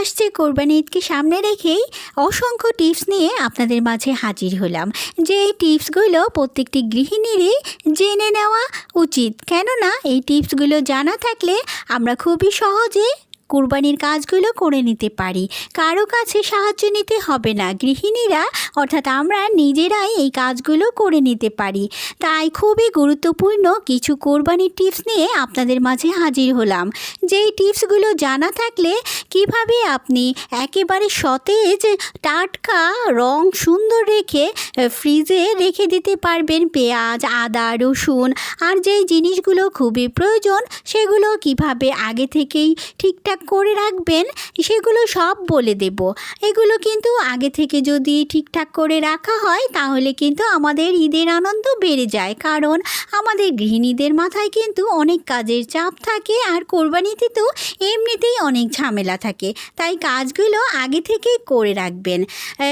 আসছে কোরবানি ঈদকে সামনে রেখেই অসংখ্য টিপস নিয়ে আপনাদের মাঝে হাজির হলাম। যে এই টিপসগুলো প্রত্যেকটি গৃহিণীরই জেনে নেওয়া উচিত। কেননা এই টিপসগুলো জানা থাকলে আমরা খুবই সহজে কুরবানির কাজগুলো করে নিতে পারি। কারও কাছে সাহায্য নিতে হবে না। গৃহিণীরা, অর্থাৎ আমরা নিজেরাই এই কাজগুলো করে নিতে পারি। তাই খুবই গুরুত্বপূর্ণ কিছু কোরবানির টিপস নিয়ে আপনাদের মাঝে হাজির হলাম। যেই টিপসগুলো জানা থাকলে কীভাবে আপনি একেবারে সতেজ, টাটকা, রং সুন্দর রেখে ফ্রিজে রেখে দিতে পারবেন পেঁয়াজ, আদা, রসুন। আর যেই জিনিসগুলো খুবই প্রয়োজন, সেগুলো কীভাবে আগে থেকেই ঠিকঠাক করে রাখবেন, সেগুলো সব বলে দেব। এগুলো কিন্তু আগে থেকে যদি ঠিকঠাক করে রাখা হয়, তাহলে কিন্তু আমাদের ঈদের আনন্দ বেড়ে যায়। কারণ আমাদের গৃহিণীদের মাথায় কিন্তু অনেক কাজের চাপ থাকে আর কোরবানিতে তো এমনিতেই অনেক ঝামেলা থাকে। তাই কাজগুলো আগে থেকেই করে রাখবেন।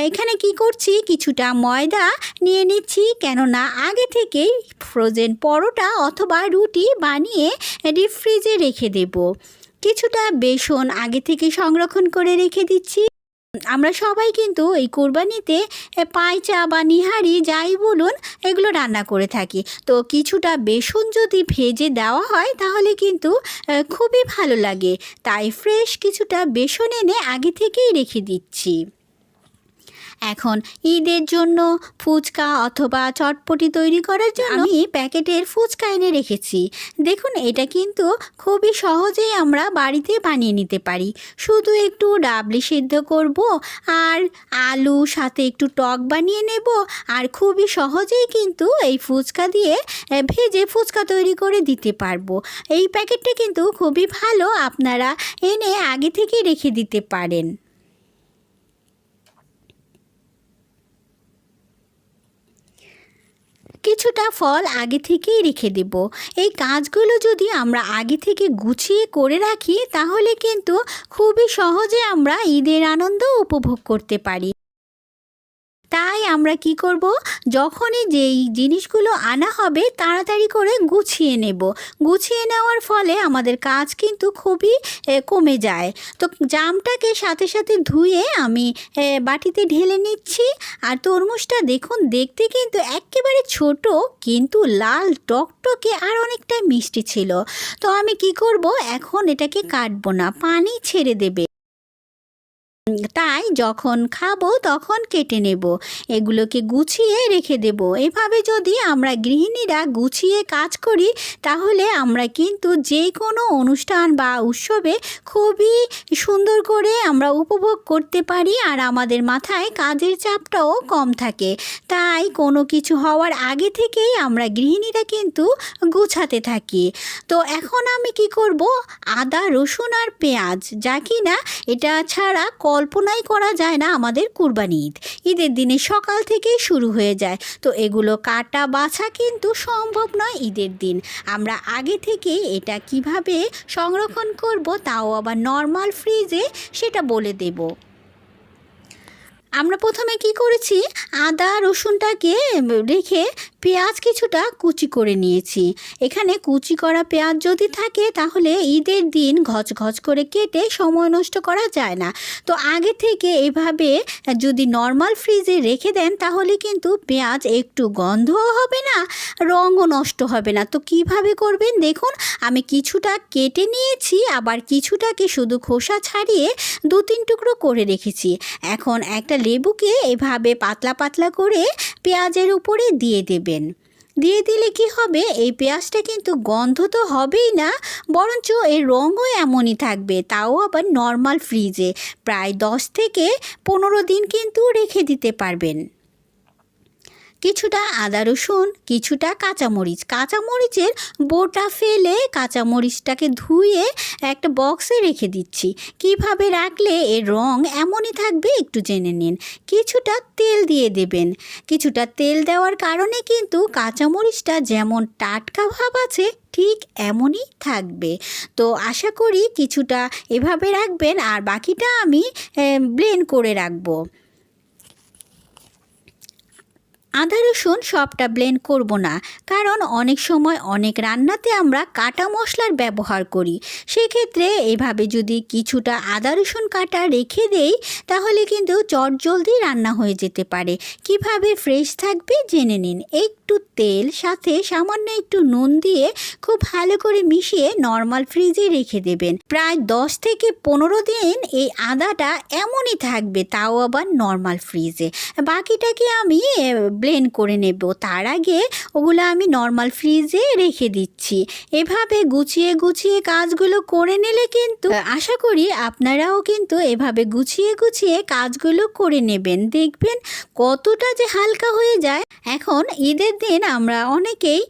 এখানে কি করছি? কিছুটা ময়দা নিয়ে নিচ্ছি, কেননা আগে থেকেই ফ্রোজেন পরোটা অথবা রুটি বানিয়ে ডিপ ফ্রিজে রেখে দেব। কিছুটা বেসন আগে থেকে সংরক্ষণ করে রেখে দিচ্ছি। আমরা সবাই কিন্তু এই কোরবানিতে পায়চা বা নিহারি যাই বলুন, এগুলো রান্না করে থাকি। তো কিছুটা বেসন যদি ভেজে দেওয়া হয়, তাহলে কিন্তু খুবই ভালো লাগে। তাই ফ্রেশ কিছুটা বেসন এনে আগে থেকেই রেখে দিচ্ছি। এখন ঈদের জন্য ফুচকা অথবা চটপটি তৈরি করার জন্য আমি প্যাকেটের ফুচকা এনে রেখেছি। দেখুন এটা কিন্তু খুবই সহজেই আমরা বাড়িতে বানিয়ে নিতে পারি। শুধু একটু ডাবলি সিদ্ধ করব আর আলু সাথে একটু টক বানিয়ে নেব আর খুবই সহজেই কিন্তু এই ফুচকা দিয়ে ভেজে ফুচকা তৈরি করে দিতে পারব। এই প্যাকেটটা কিন্তু খুবই ভালো আপনারা এনে আগে থেকে রেখে দিতে পারেন। কিছুটা ফল আগে থেকেই রেখে দেব। এই কাজগুলো যদি আমরা আগে থেকে গুছিয়ে করে রাখি, তাহলে কিন্তু খুবই সহজে আমরা ঈদের আনন্দ উপভোগ করতে পারি। তাই আমরা কি করব? যখনই যেই জিনিসগুলো আনা হবে, তাড়াতাড়ি করে গুছিয়ে নেব। গুছিয়ে নেওয়ার ফলে আমাদের কাজ কিন্তু খুবই কমে যায়। তো জামটাকে সাথে সাথে ধুয়ে আমি বাটিতে ঢেলে নিচ্ছি। আর তরমুজটা দেখুন, দেখতে কিন্তু একেবারে ছোট, কিন্তু লাল টকটকে আর অনেকটা মিষ্টি ছিল। তো আমি কি করব? এখন এটাকে কাটবো না। পানি ছেড়ে দেবে। তাই যখন খাব তখন কেটে নেব। এগুলোকে গুছিয়ে রেখে দেব। এভাবে যদি আমরা গৃহিণীরা গুছিয়ে কাজ করি, তাহলে আমরা কিন্তু যে কোনো অনুষ্ঠান বা উৎসবে খুবই সুন্দর করে আমরা উপভোগ করতে পারি আর আমাদের মাথায় কাজের চাপটাও কম থাকে। তাই কোনো কিছু হওয়ার আগে থেকেই আমরা গৃহিণীরা কিন্তু গুছাতে থাকি। তো এখন আমি কি করব? আদা, রসুন আর পেঁয়াজ। যা কি না এটা ছাড়া কল্পনাই করা যায় না আমাদের কুরবানি ঈদ। ঈদের দিনে সকাল থেকেই শুরু হয়ে যায়। তো এগুলো কাটা বাছা কিন্তু সম্ভব নয় ঈদের দিন। আমরা আগে থেকে এটা কীভাবে সংরক্ষণ করব তাও আবার নর্মাল ফ্রিজে সেটা বলে দেব। আমরা প্রথমে কি করেছি? আদা রসুনটাকে রেখে পেঁয়াজ কিছুটা কুচি করে নিয়েছি। এখানে কুচি করা পেঁয়াজ যদি থাকে, তাহলে ঈদের দিন ঘচ ঘচ করে কেটে সময় নষ্ট করা যায় না। তো আগে থেকে এভাবে যদি নর্মাল ফ্রিজে রেখে দেন, তাহলে কিন্তু পেঁয়াজ একটু গন্ধও হবে না, রঙও নষ্ট হবে না। তো কীভাবে করবেন দেখুন, আমি কিছুটা কেটে নিয়েছি, আবার কিছুটাকে শুধু খোসা ছাড়িয়ে দু তিন টুকরো করে রেখেছি। এখন একটা লেবুকে এভাবে পাতলা পাতলা করে পেঁয়াজের উপরে দিয়ে দেবেন দিয়ে দিলে কি হবে? এই পেঁয়াজটা কিন্তু গন্ধ তো হবেই না, বরঞ্চ এর রঙও এমনই থাকবে, তাও আবার নর্মাল ফ্রিজে প্রায় দশ থেকে পনেরো দিন কিন্তু রেখে দিতে পারবেন। কিছুটা আদা রসুন, কিছুটা কাঁচামরিচ। কাঁচামরিচের বোটা ফেলে কাঁচামরিচটাকে ধুয়ে একটা বক্সে রেখে দিচ্ছি। কীভাবে রাখলে এর রং এমনই থাকবে একটু জেনে নিন। কিছুটা তেল দিয়ে দেবেন। কিছুটা তেল দেওয়ার কারণে কিন্তু কাঁচামরিচটা যেমন টাটকা ভাব আছে, ঠিক এমনই থাকবে। তো আশা করি কিছুটা এভাবে রাখবেন, আর বাকিটা আমি ব্লেন্ড করে রাখব। আদা, রসুন সবটা ব্লেন্ড করব না। কারণ অনেক সময় অনেক রান্নাতে আমরা কাটা মশলার ব্যবহার করি। সেক্ষেত্রে এভাবে যদি কিছুটা আদা, রসুন কাটা রেখে দেই, তাহলে কিন্তু চটজলদি রান্না হয়ে যেতে পারে। কীভাবে ফ্রেশ থাকবে, জেনে নিন। একটু তেল, সাথে সামান্য একটু নুন দিয়ে খুব ভালো করে মিশিয়ে নর্মাল ফ্রিজে রেখে দেবেন। প্রায় দশ থেকে পনেরো দিন এই আদাটা এমনই থাকবে, তাও আবার নর্মাল ফ্রিজে বাকিটাকে আমি ব্লেন্ড করে নেব। তার আগে ওগুলো আমি নর্মাল ফ্রিজে রেখে দিচ্ছি। এভাবে গুছিয়ে গুছিয়ে কাজগুলো করে নিলে কিন্তু আশা করি আপনারাও কিন্তু এভাবে গুছিয়ে গুছিয়ে কাজগুলো করে নেবেন। দেখবেন কতটা যে হালকা হয়ে যায়। এখন ঈদের দিন আমরা অনেকেই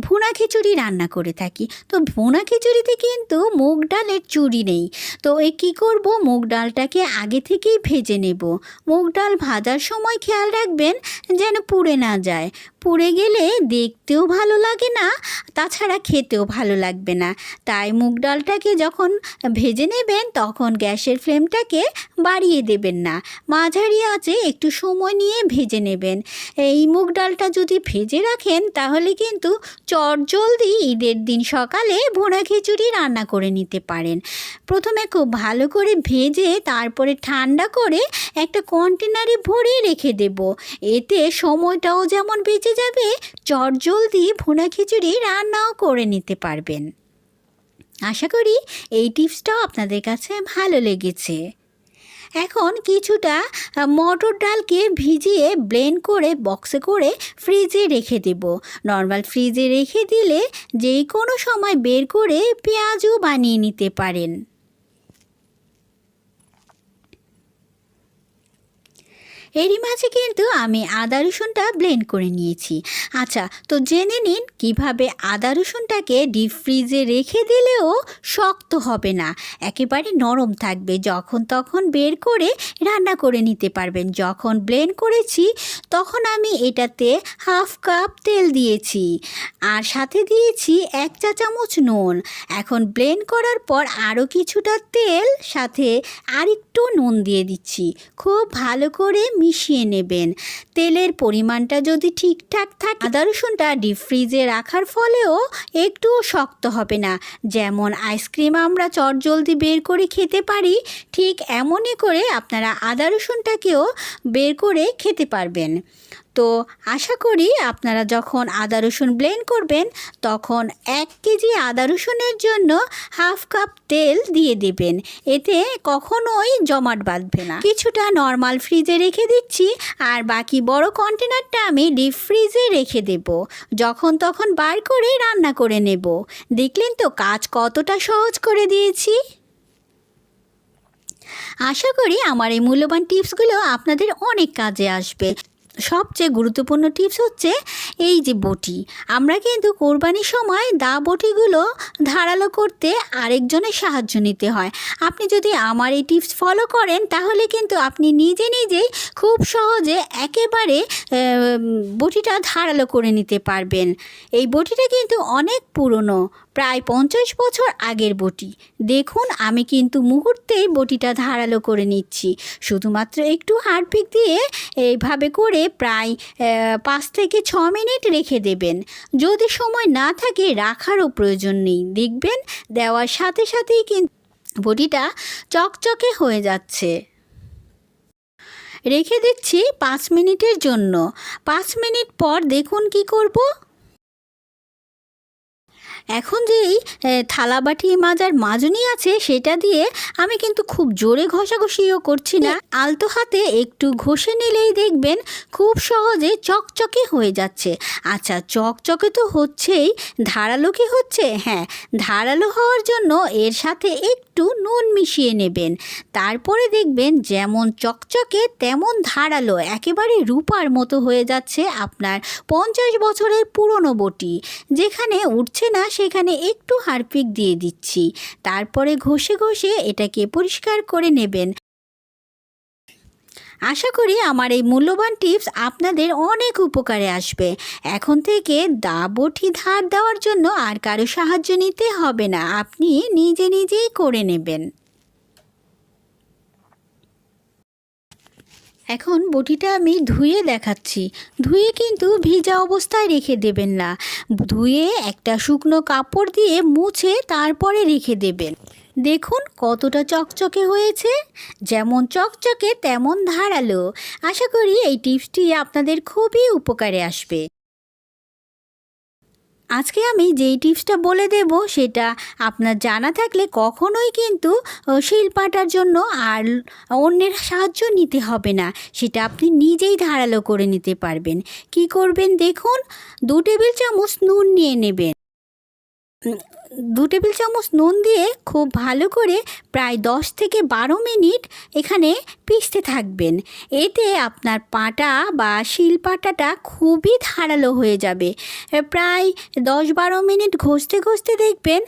ভুনা খিচুড়ি রান্না করে থাকি। তো ভুনা খিচুড়িতে কিন্তু মুগ ডালের চুরি নেই। তো এ কী করব? মুগ ডালটাকে আগে থেকেই ভেজে নেব। মুগ ডাল ভাজার সময় খেয়াল রাখবেন যেন পুড়ে না যায়। পুড়ে গেলে দেখতেও ভালো লাগে না, তাছাড়া খেতেও ভালো লাগবে না। তাই মুগ ডালটাকে যখন ভেজে নেবেন, তখন গ্যাসের ফ্লেমটাকে বাড়িয়ে দেবেন না। মাঝারি আঁচে একটু সময় নিয়ে ভেজে নেবেন। এই মুগ ডালটা যদি ভেজে রাখেন, তাহলে কিন্তু চটজলদি ঈদের দিন সকালে ভোনা খিচুড়ি রান্না করে নিতে পারেন। প্রথমে খুব ভালো করে ভেজে, তারপরে ঠান্ডা করে একটা কন্টেনারে ভরে রেখে দেব। এতে সময়টাও যেমন বেঁচে যাবে চটজলদি ভুনা খিচুড়ি রান্নাও করে নিতে পারবেন। আশা করি এই টিপসটাও আপনাদের কাছে ভালো লেগেছে। এখন কিছুটা মটর ডালকে ভিজিয়ে ব্লেন্ড করে বক্সে করে ফ্রিজে রেখে দেব। নর্মাল ফ্রিজে রেখে দিলে যে কোনো সময় বের করে পেঁয়াজও বানিয়ে নিতে পারেন। এরই মাঝে কিন্তু আমি আদা রসুনটা ব্লেন্ড করে নিয়েছি। আচ্ছা তো জেনে নিন কীভাবে আদা রসুনটাকে ডিপ ফ্রিজে রেখে দিলেও শক্ত হবে না। একেবারে নরম থাকবে, যখন তখন বের করে রান্না করে নিতে পারবেন। যখন ব্লেন্ড করেছি, তখন আমি এটাতে হাফ কাপ তেল দিয়েছি আর সাথে দিয়েছি এক চা চামচ নুন। এখন ব্লেন্ড করার পর আরও কিছুটা তেল, সাথে আরেকটু নুন দিয়ে দিচ্ছি। খুব ভালো করে মিশিয়ে নেবেন। তেলের পরিমাণটা যদি ঠিকঠাক থাকে, আদা রসুনটা ডিপ ফ্রিজে রাখার ফলেও একটুও শক্ত হবে না। যেমন আইসক্রিম আমরা চট জলদি বের করে খেতে পারি, ঠিক এমনই করে আপনারা আদা রসুনটাকেও বের করে খেতে পারবেন। তো আশা করি আপনারা যখন আদা রসুন ব্লেন্ড করবেন, তখন এক কেজি আদা রসুনের জন্য হাফ কাপ তেল দিয়ে দেবেন। এতে কখনোই জমাট বাঁধবে না। কিছুটা নর্মাল ফ্রিজে রেখে দিচ্ছি, আর বাকি বড় কন্টেনারটা আমি ডিপ ফ্রিজে রেখে দেব। যখন তখন বার করে রান্না করে নেব। দেখলেন তো কাজ কতটা সহজ করে দিয়েছি? আশা করি আমার এই মূল্যবান টিপসগুলো আপনাদের অনেক কাজে আসবে। সবচেয়ে গুরুত্বপূর্ণ টিপস হচ্ছে এই যে বটি। আমরা কিন্তু কোরবানির সময় দা বটিগুলো ধারালো করতে আরেকজনের সাহায্য নিতে হয়। আপনি যদি আমার এই টিপস ফলো করেন, তাহলে কিন্তু আপনি নিজে নিজেই খুব সহজে একেবারে বটিটা ধারালো করে নিতে পারবেন। এই বটিটা কিন্তু অনেক পুরনো। প্রায় পঞ্চাশ বছর আগের বটি। দেখুন, আমি কিন্তু মুহূর্তেই বটিটা ধারালো করে নিচ্ছি। শুধুমাত্র একটু হারপিক দিয়ে এইভাবে করে প্রায় পাঁচ থেকে ছ মিনিট রেখে দেবেন। যদি সময় না থাকে, রাখারও প্রয়োজন নেই। দেখবেন, দেওয়ার সাথে সাথেই কিন্তু বটিটা চকচকে হয়ে যাচ্ছে। রেখে দিচ্ছি পাঁচ মিনিটের জন্য। পাঁচ মিনিট পর দেখুন কি করব? এখন যেই থালা বাটি মাজার মাজনি আছে, সেটা দিয়ে আমি কিন্তু খুব জোরে ঘষাঘষিও করছি না। আলতো হাতে একটু ঘষে নিলেই দেখবেন খুব সহজে চকচকে হয়ে যাচ্ছে। আচ্ছা চকচকে তো হচ্ছেই, ধারালো কি হচ্ছে? হ্যাঁ ধারালো হওয়ার জন্য এর সাথে একটু নুন মিশিয়ে নেবেন। তারপরে দেখবেন যেমন চকচকে, তেমন ধারালো, একেবারে রূপার মতো হয়ে যাচ্ছে আপনার পঞ্চাশ বছরের পুরনো বটি, যেখানে উঠছে না সেখানে একটু হারপিক দিয়ে দিচ্ছি। তারপরে ঘষে ঘষে এটাকে পরিষ্কার করে নেবেন। আশা করি আমার এই মূল্যবান টিপস আপনাদের অনেক উপকারে আসবে। এখন থেকে দা বটি ধার দেওয়ার জন্য আর কারও সাহায্য নিতে হবে না। আপনি নিজে নিজেই করে নেবেন। এখন বটিটা আমি ধুয়ে দেখাচ্ছি। ধুয়ে কিন্তু ভিজা অবস্থায় রেখে দেবেন না। ধুয়ে একটা শুকনো কাপড় দিয়ে মুছে তারপরে রেখে দেবেন। দেখুন কতটা চকচকে হয়েছে। যেমন চকচকে তেমন ধারালো। আশা করি এই টিপসটি আপনাদের খুবই উপকারে আসবে। আজকে আমি যেই টিপসটা বলে দেব সেটা আপনার জানা থাকলে কখনোই কিন্তু শিল্পাটার শিলপাটার জন্য আর অন্যের সাহায্য নিতে হবে না। সেটা আপনি নিজেই ধারালো করে নিতে পারবেন। কি করবেন দেখুন, দু টেবিল চামচ নুন নিয়ে নেবেন। দু টেবিল চামচ নুন দিয়ে খুব ভালো করে প্রায় দশ থেকে বারো মিনিট এখানে পিষতে থাকবেন। এতে আপনার পাটা বা শিল পাটাটা খুবই ধারালো হয়ে যাবে। প্রায় দশ বারো মিনিট ঘষতে ঘষতে দেখবেন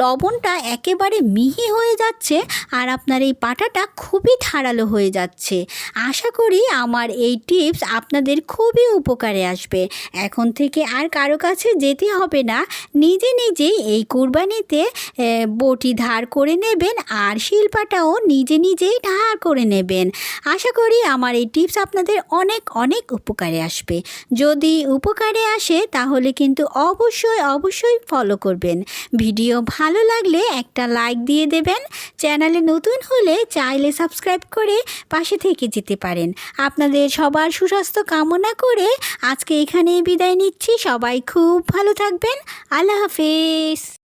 লবণটা একেবারে মিহি হয়ে যাচ্ছে আর আপনার এই পাটাটা খুবই ধারালো হয়ে যাচ্ছে। আশা করি আমার এই টিপস আপনাদের খুবই উপকারে আসবে। এখন থেকে আর কারও কাছে যেতে হবে না। নিজে নিজেই এই কুরবানিতে বটি ধার করে নেবেন আর শিল্পাটাও নিজে নিজেই ধার করে নেবেন। আশা করি আমার এই টিপস আপনাদের অনেক অনেক উপকারে আসবে। যদি উপকারে আসে তাহলে কিন্তু অবশ্যই অবশ্যই ফলো করবেন। ভিডিও ভালো লাগলে একটা লাইক দিয়ে দেবেন। চ্যানেলে নতুন হলে চাইলে সাবস্ক্রাইব করে পাশে থেকে যেতে পারেন। আপনাদের সবার সুস্বাস্থ্য কামনা করে আজকে এখানেই বিদায় নিচ্ছি। সবাই খুব ভালো থাকবেন। আল্লাহ হাফেজ।